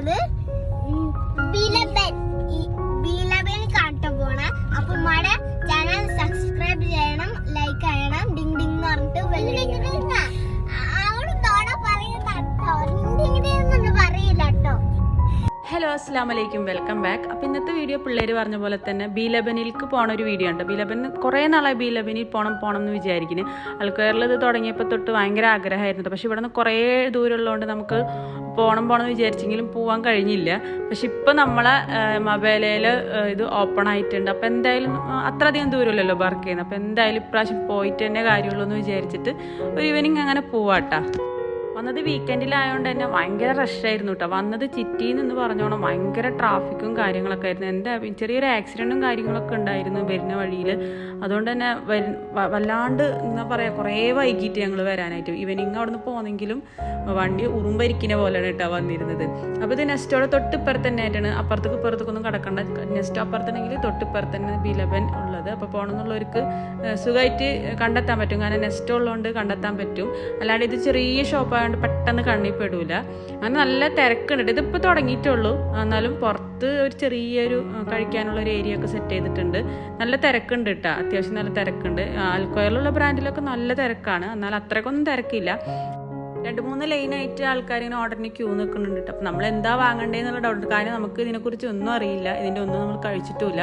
color. Hello അസ്സാം വലൈക്കും welcome back. അപ്പോൾ ഇന്നത്തെ വീഡിയോ പിള്ളേർ പറഞ്ഞ പോലെ തന്നെ ബീലബനിലേക്ക് പോണ ഒരു വീഡിയോ ഉണ്ട്. ബീലബൻ കുറേ നാളായി ബീലബനിൽ പോകണം പോകണം എന്ന് വിചാരിക്കുന്നു. ആൾക്കാരിൽ ഇത് തുടങ്ങിയപ്പോൾ തൊട്ട് ഭയങ്കര ആഗ്രഹമായിരുന്നു പക്ഷേ ഇവിടെ നിന്ന് കുറേ ദൂരമുള്ളതുകൊണ്ട് നമുക്ക് പോകണം പോകണം എന്ന് വിചാരിച്ചെങ്കിലും പോകാൻ കഴിഞ്ഞില്ല. പക്ഷെ ഇപ്പം നമ്മളെ മൊബൈലിൽ ഇത് ഓപ്പൺ ആയിട്ടുണ്ട്. അപ്പോൾ എന്തായാലും അത്രയധികം ദൂരമില്ലല്ലോ വർക്ക് ചെയ്യുന്നത്. അപ്പോൾ എന്തായാലും ഇപ്രാവശ്യം പോയിട്ട് തന്നെ കാര്യമുള്ളൂ എന്ന് വിചാരിച്ചിട്ട് ഒരു ഈവനിങ് അങ്ങനെ പോവാട്ടാ വന്നത് വീക്കെൻഡിലായതുകൊണ്ട് തന്നെ ഭയങ്കര റഷായിരുന്നു കേട്ടോ വന്നത് ചിറ്റിയിൽ നിന്ന് പറഞ്ഞോണം ഭയങ്കര ട്രാഫിക്കും കാര്യങ്ങളൊക്കെ ആയിരുന്നു. എന്റെ ചെറിയൊരു ആക്സിഡന്റും കാര്യങ്ങളൊക്കെ ഉണ്ടായിരുന്നു വരുന്ന വഴിയിൽ അതുകൊണ്ട് തന്നെ വല്ലാണ്ട് എന്താ പറയുക കുറേ വൈകിട്ട് ഞങ്ങൾ വരാനായിട്ട്. ഈവനിങ് അവിടെ നിന്ന് പോന്നെങ്കിലും വണ്ടി ഉറുമ്പരിക്കിനെ പോലെയാണ് കേട്ടോ വന്നിരുന്നത്. അപ്പോൾ ഇത് നെസ്റ്റോടെ തൊട്ടിപ്പുറത്ത് തന്നെ ആയിട്ടാണ്. അപ്പുറത്തേക്ക് ഇപ്പുറത്തേക്കൊന്നും കിടക്കണ്ട. നെസ്റ്റോ അപ്പുറത്തുണ്ടെങ്കിൽ തൊട്ടിപ്പുറത്ത് തന്നെ ബിലബൻ ഉള്ളത്. അപ്പോൾ പോകണമെന്നുള്ളവർക്ക് സുഖമായിട്ട് കണ്ടെത്താൻ പറ്റും. കാരണം നെസ്റ്റോ ഉള്ളതുകൊണ്ട് കണ്ടെത്താൻ പറ്റും. അല്ലാണ്ട് ഇത് ചെറിയ ഷോപ്പായതുകൊണ്ട് പെട്ടെന്ന് കണ്ണിൽ പെടൂല. അങ്ങനെ നല്ല തിരക്കുണ്ട്. ഇതിപ്പോൾ തുടങ്ങിയിട്ടുള്ളൂ എന്നാലും പുറത്ത് ഒരു ചെറിയൊരു കഴിക്കാനുള്ള ഒരു ഏരിയ ഒക്കെ സെറ്റ് ചെയ്തിട്ടുണ്ട്. നല്ല തിരക്കുണ്ട് കേട്ടോ. അത്യാവശ്യം നല്ല തിരക്കുണ്ട്. ആൽക്കോയിലുള്ള ബ്രാൻഡിലൊക്കെ നല്ല തിരക്കാണ്. എന്നാൽ അത്രക്കൊന്നും തിരക്കില്ല. രണ്ട് മൂന്ന് ലൈനായിട്ട് ആൾക്കാർ ഇങ്ങനെ ഓർഡറിന് ക്യൂ നിൽക്കുന്നുണ്ട് കേട്ടോ അപ്പം നമ്മൾ എന്താ വാങ്ങണ്ടേന്നുള്ള ഡൗട്ട് കാര്യം നമുക്ക് ഇതിനെക്കുറിച്ച് ഒന്നും അറിയില്ല. ഇതിന്റെ ഒന്നും നമ്മൾ കഴിച്ചിട്ടുമില്ല.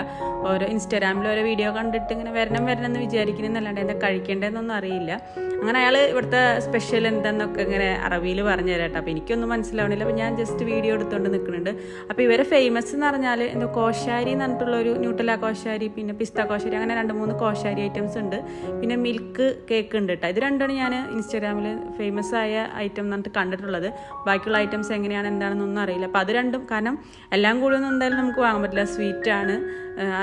ഓരോ ഇൻസ്റ്റാഗ്രാമിൽ ഓരോ വീഡിയോ കണ്ടിട്ട് ഇങ്ങനെ വരണം വരണം എന്ന് വിചാരിക്കുന്നതല്ലാണ്ട് എന്താ കഴിക്കേണ്ടതെന്നൊന്നും അറിയില്ല. അങ്ങനെ അയാൾ ഇവിടുത്തെ സ്പെഷ്യൽ എന്തെന്നൊക്കെ ഇങ്ങനെ അറബിയിൽ പറഞ്ഞു തരാം കേട്ടോ അപ്പോൾ എനിക്കൊന്നും മനസ്സിലാവണില്ല. അപ്പോൾ ഞാൻ ജസ്റ്റ് വീഡിയോ എടുത്തുകൊണ്ട് നിൽക്കുന്നുണ്ട് അപ്പോൾ ഇവരെ ഫേമസ് എന്ന് പറഞ്ഞാൽ എന്തോ കോശാരി എന്ന് പറഞ്ഞിട്ടുള്ള ഒരു ന്യൂട്ടല കോശാരി പിന്നെ പിസ്ത കോശാരി അങ്ങനെ രണ്ട് മൂന്ന് കോശാരി ഐറ്റംസ് ഉണ്ട്. പിന്നെ മിൽക്ക് കേക്ക് ഉണ്ട് കേട്ടോ ഇത് രണ്ടാണ് ഞാൻ ഇൻസ്റ്റാഗ്രാമിൽ ഫേമസ് ആയ ഐറ്റം എന്ന് പറഞ്ഞിട്ട് കണ്ടിട്ടുള്ളത്. ബാക്കിയുള്ള ഐറ്റംസ് എങ്ങനെയാണ് എന്താണെന്നൊന്നും അറിയില്ല. അപ്പോൾ അത് രണ്ടും കാരണം എല്ലാം കൂടി ഒന്നും എന്തായാലും നമുക്ക് വാങ്ങാൻ പറ്റില്ല. സ്വീറ്റാണ്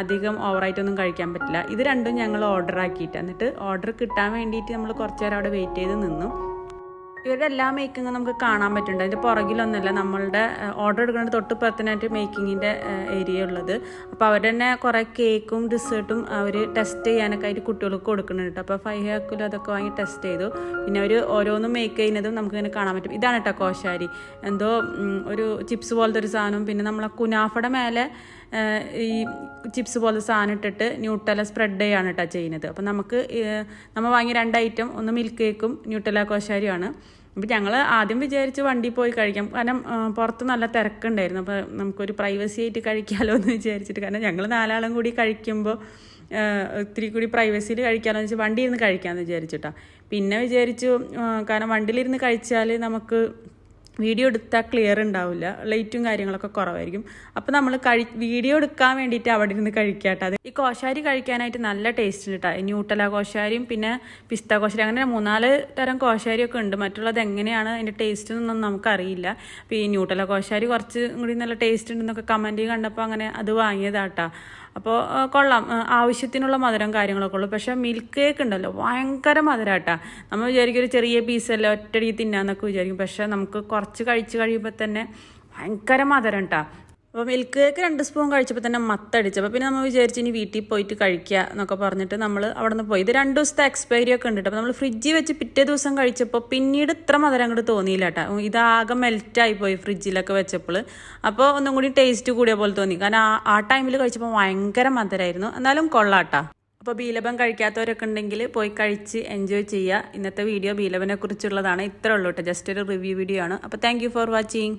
അധികം ഓവറായിട്ടൊന്നും കഴിക്കാൻ പറ്റില്ല. ഇത് രണ്ടും ഞങ്ങൾ ഓർഡർ ആക്കിയിട്ട്. എന്നിട്ട് ഓർഡർ കിട്ടാൻ വേണ്ടിയിട്ട് നമ്മൾ കുറച്ച് നേരം അവിടെ വെയിറ്റ് ചെയ്ത് നിന്നു. ഇവരുടെ എല്ലാ മേക്കിങ്ങും നമുക്ക് കാണാൻ പറ്റുന്നുണ്ട്. അതിന്റെ പുറകിലൊന്നുമല്ല നമ്മളുടെ ഓർഡർ എടുക്കുന്ന തൊട്ട് പുറത്തിനായിട്ട് മേക്കിങ്ങിന്റെ ഏരിയ ഉള്ളത്. അപ്പോൾ അവർ തന്നെ കുറേ കേക്കും ഡിസേർട്ടും അവർ ടെസ്റ്റ് ചെയ്യാനൊക്കെ ആയിട്ട് കുട്ടികൾക്ക് കൊടുക്കുന്നുണ്ട് അപ്പോൾ ഫൈവ് ഹാക്കിലും അതൊക്കെ വാങ്ങി ടെസ്റ്റ് ചെയ്തു. പിന്നെ അവർ ഓരോന്നും മേക്ക് ചെയ്യുന്നതും നമുക്കിങ്ങനെ കാണാൻ പറ്റും. ഇതാണ് കേട്ടോ കോശാരി. എന്തോ ഒരു ചിപ്സ് പോലത്തെ ഒരു സാധനവും പിന്നെ നമ്മളെ കുനാഫയുടെ മേലെ ഈ ചിപ്സ് പോലെ സാധനം ഇട്ടിട്ട് ന്യൂട്ടല സ്പ്രെഡ് ചെയ്യാണ് കേട്ടോ ചെയ്യുന്നത്. അപ്പം നമുക്ക് നമ്മൾ വാങ്ങിയ രണ്ട് ഐറ്റം ഒന്ന് മിൽക്ക് കേക്കും ന്യൂട്ടല കോശാരിയുമാണ്. അപ്പം ഞങ്ങൾ ആദ്യം വിചാരിച്ച് വണ്ടി പോയി കഴിക്കാം. കാരണം പുറത്ത് നല്ല തിരക്കുണ്ടായിരുന്നു. അപ്പോൾ നമുക്കൊരു പ്രൈവസി ആയിട്ട് കഴിക്കാമല്ലോ എന്ന് വിചാരിച്ചിട്ട്. കാരണം ഞങ്ങൾ നാലാളും കൂടി കഴിക്കുമ്പോൾ ഒത്തിരി കൂടി പ്രൈവസിയിൽ കഴിക്കാമെന്ന് വെച്ചാൽ വണ്ടിയിൽ നിന്ന് കഴിക്കാമെന്ന് വിചാരിച്ചിട്ടാണ് പിന്നെ വിചാരിച്ചു കാരണം വണ്ടിയിലിരുന്ന് കഴിച്ചാൽ നമുക്ക് വീഡിയോ എടുത്താൽ ക്ലിയർ ഉണ്ടാവില്ല. ലൈറ്റും കാര്യങ്ങളൊക്കെ കുറവായിരിക്കും. അപ്പോൾ നമ്മൾ കഴി വീഡിയോ എടുക്കാൻ വേണ്ടിയിട്ട് അവിടെ ഇരുന്ന് കഴിക്കാട്ടെ. അത് ഈ കോശാരി കഴിക്കാനായിട്ട് നല്ല ടേസ്റ്റ് കേട്ടോ ന്യൂട്ടല കോശാരിയും പിന്നെ പിസ്ത കോശാരി അങ്ങനെ മൂന്നാൽ തരം കോശാരിയൊക്കെ ഉണ്ട്. മറ്റുള്ളത് എങ്ങനെയാണ് അതിന്റെ ടേസ്റ്റ് എന്നൊന്നും നമുക്കറിയില്ല. അപ്പോൾ ഈ ന്യൂട്ടല കോശാരി കുറച്ച് കൂടി നല്ല ടേസ്റ്റ് ഉണ്ടെന്നൊക്കെ കമന്റ് കണ്ടപ്പോൾ അങ്ങനെ അത് വാങ്ങിയതാട്ടാ. അപ്പോൾ കൊള്ളാം. ആവശ്യത്തിനുള്ള മധുരം കാര്യങ്ങളൊക്കെ ഉള്ളു. പക്ഷേ മിൽക്ക് കേക്ക് ഉണ്ടല്ലോ. ഭയങ്കര മധുരമാട്ടാ നമ്മൾ വിചാരിക്കും ഒരു ചെറിയ പീസല്ലേ ഒറ്റടി തിന്നാന്നൊക്കെ വിചാരിക്കും. പക്ഷേ നമുക്ക് കുറച്ച് കഴിച്ച് കഴിയുമ്പോൾ തന്നെ ഭയങ്കര മധുരം കേട്ടാ അപ്പോൾ മിൽക്ക് കേക്ക് രണ്ട് സ്പൂൺ കഴിച്ചപ്പോൾ തന്നെ മത്തടിച്ചു. അപ്പോൾ പിന്നെ നമ്മൾ വിചാരിച്ചു ഇനി വീട്ടിൽ പോയിട്ട് കഴിക്കുക എന്നൊക്കെ പറഞ്ഞിട്ട് നമ്മൾ അവിടെ നിന്ന് പോയി. ഇത് രണ്ട് ദിവസത്തെ എക്സ്പയറി ഒക്കെ ഉണ്ട് അപ്പോൾ നമ്മൾ ഫ്രിഡ്ജിൽ വെച്ച് പിറ്റേ ദിവസം കഴിച്ചപ്പോൾ പിന്നീട് ഇത്ര മധുരം അങ്ങോട്ട് തോന്നിയില്ല കേട്ടോ ഇതാകെ മെൽറ്റായി പോയി ഫ്രിഡ്ജിലൊക്കെ വെച്ചപ്പോൾ അപ്പോൾ ഒന്നും കൂടി ടേസ്റ്റ് കൂടിയ പോലെ തോന്നി. കാരണം ആ ടൈമിൽ കഴിച്ചപ്പോൾ ഭയങ്കര മധുരമായിരുന്നു എന്നാലും കൊള്ളാട്ടാ അപ്പോൾ ബീലബൻ കഴിക്കാത്തവരൊക്കെ ഉണ്ടെങ്കിൽ പോയി കഴിച്ച് എൻജോയ് ചെയ്യുക ഇന്നത്തെ വീഡിയോ ബീലബനെ കുറിച്ചുള്ളതാണ്. ഇത്രേ ഉള്ളൂ കേട്ടോ ജസ്റ്റ് ഒരു റിവ്യൂ വീഡിയോ ആണ്. അപ്പോൾ താങ്ക് ഫോർ വാച്ചിങ്